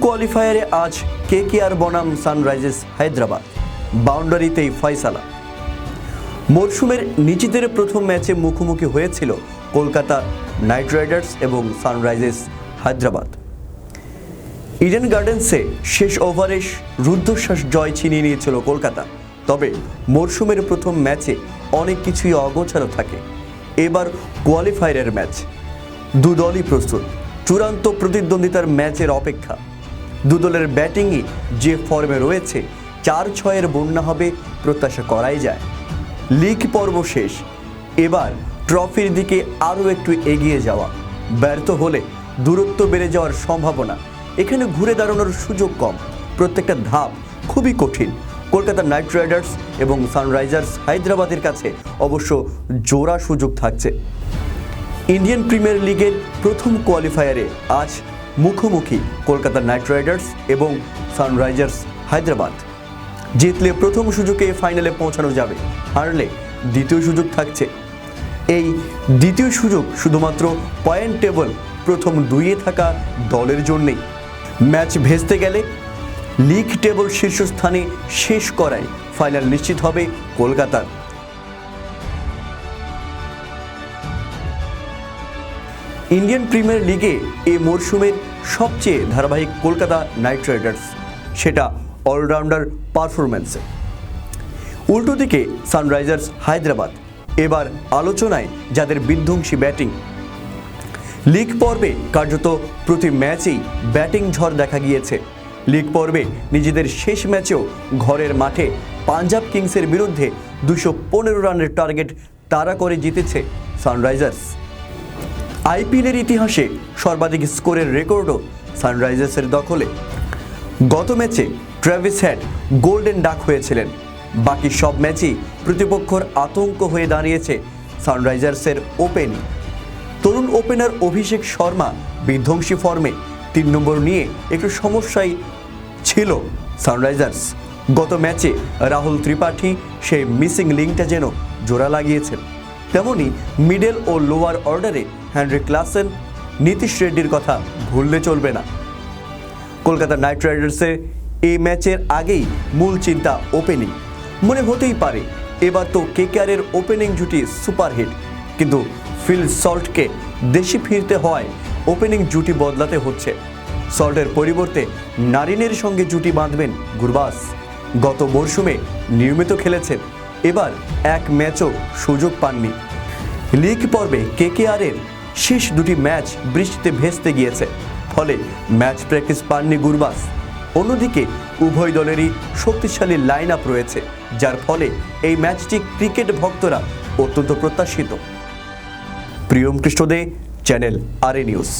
কোয়ালিফায়ারে আজ কে কে আর বনাম সানরাইজার্স হায়দ্রাবাদ, বাউন্ডারিতেই ফয়সালা। মরশুমের নিজেদের প্রথম ম্যাচে মুখোমুখি হয়েছিল কলকাতা নাইট রাইডার্স এবং সানরাইজার্স হায়দ্রাবাদ। ইডেন গার্ডেন্সে শেষ ওভারে রুদ্ধশ্বাস জয় ছিনিয়ে নিয়েছিল কলকাতা, তবে মরশুমের প্রথম ম্যাচে অনেক কিছুই অগোছালো থাকে। এবার কোয়ালিফায়ারের ম্যাচ। দু দলই প্রস্তুত। চূড়ান্ত প্রতিদ্বন্দ্বিতার ম্যাচের অপেক্ষা। দু দলের ব্যাটিংই যে ফর্মে রয়েছে চার ছয়ের বন্যা হবে প্রত্যাশা করাই যায়। লিগ পর্ব শেষ। এবার ট্রফির দিকে আরও একটু এগিয়ে যাওয়া। ব্যর্থ হলে দূরত্ব বেড়ে যাওয়ার সম্ভাবনা। এখানে ঘুরে দাঁড়ানোর সুযোগ কম। প্রত্যেকটা ধাপ খুবই কঠিন। কলকাতা নাইট রাইডার্স এবং সানরাইজার্স হায়দ্রাবাদের কাছে অবশ্য জোড়া সুযোগ থাকছে। ইন্ডিয়ান প্রিমিয়ার লিগের প্রথম কোয়ালিফায়ারে আজ মুখোমুখি কলকাতা নাইট রাইডার্স এবং সানরাইজার্স হায়দ্রাবাদ। জিতলে প্রথম সুযোগে ফাইনালে পৌঁছানো যাবে, হারলে দ্বিতীয় সুযোগ থাকছে। এই দ্বিতীয় সুযোগ শুধুমাত্র পয়েন্ট টেবল প্রথম দুইয়ে থাকা দলের জন্যেই। ম্যাচ ভেস্তে গেলে লিগ টেবল শীর্ষস্থানে শেষ করায় ফাইনাল নিশ্চিত হবে কলকাতার। ইন্ডিয়ান প্রিমিয়ার লিগে এ মরশুমের সবচেয়ে ধারাবাহিক কলকাতা নাইট রাইডার্স, সেটা অলরাউন্ডার পারফরম্যান্সে। উল্টো দিকে সানরাইজার্স হায়দ্রাবাদ, এবার আলোচনায় যাদের বিধ্বংসী ব্যাটিং। লিগ পর্বে কার্যত প্রতি ম্যাচেই ব্যাটিং ঝড় দেখা গিয়েছে। লিগ পর্বে নিজেদের শেষ ম্যাচেও ঘরের মাঠে পাঞ্জাব কিংসের বিরুদ্ধে দুশো পনেরো রানের টার্গেট তাড়া করে জিতেছে সানরাইজার্স। আইপিএলের ইতিহাসে সর্বাধিক স্কোরের রেকর্ডও সানরাইজার্সের দখলে। গত ম্যাচে ট্রেভিস হ্যাড গোল্ডেন ডাক হয়েছিলেন। বাকি সব ম্যাচই প্রতিপক্ষর আতঙ্ক হয়ে দাঁড়িয়েছে সানরাইজার্সের ওপেন। তরুণ ওপেনার অভিষেক শর্মা বিধ্বংসী ফর্মে তিন নম্বর নিয়ে একটু সমস্যাই ছিল সানরাইজার্স। গত ম্যাচে রাহুল ত্রিপাঠী সেই মিসিং লিঙ্কটা যেন জোড়া লাগিয়েছেন। তেমনি মিডল ও লোয়ার অর্ডারে হ্যানরি ক্লাসেন, নীতিশ রেড্ডির কথা ভুললে চলবে না। কলকাতা নাইট রাইডার্সের এই ম্যাচের আগেই মূল চিন্তা ওপেনিং। মনে হতেই পারে, এবার তো কেকেআরের ওপেনিং জুটি সুপারহিট। কিন্তু ফিল সল্টকে দেশে ফিরতে হয়, ওপেনিং জুটি বদলাতে হচ্ছে। সল্টের পরিবর্তে নারিনের সঙ্গে জুটি বাঁধবেন গুরবাস। গত মরশুমে নিয়মিত খেলেছেন, এবার এক ম্যাচও সুযোগ পাননি। লিগ পর্বে কেকেআরের শেষ দুটি ম্যাচ বৃষ্টিতে ভেস্তে গিয়েছে। ফলে ম্যাচ প্র্যাকটিস পাননি গুরবাস। অন্যদিকে উভয় দলেরই শক্তিশালী লাইন আপ রয়েছে, যার ফলে এই ম্যাচটি ক্রিকেট ভক্তরা অত্যন্ত প্রত্যাশিত। Priyam কৃষ্ণদে, channel R news.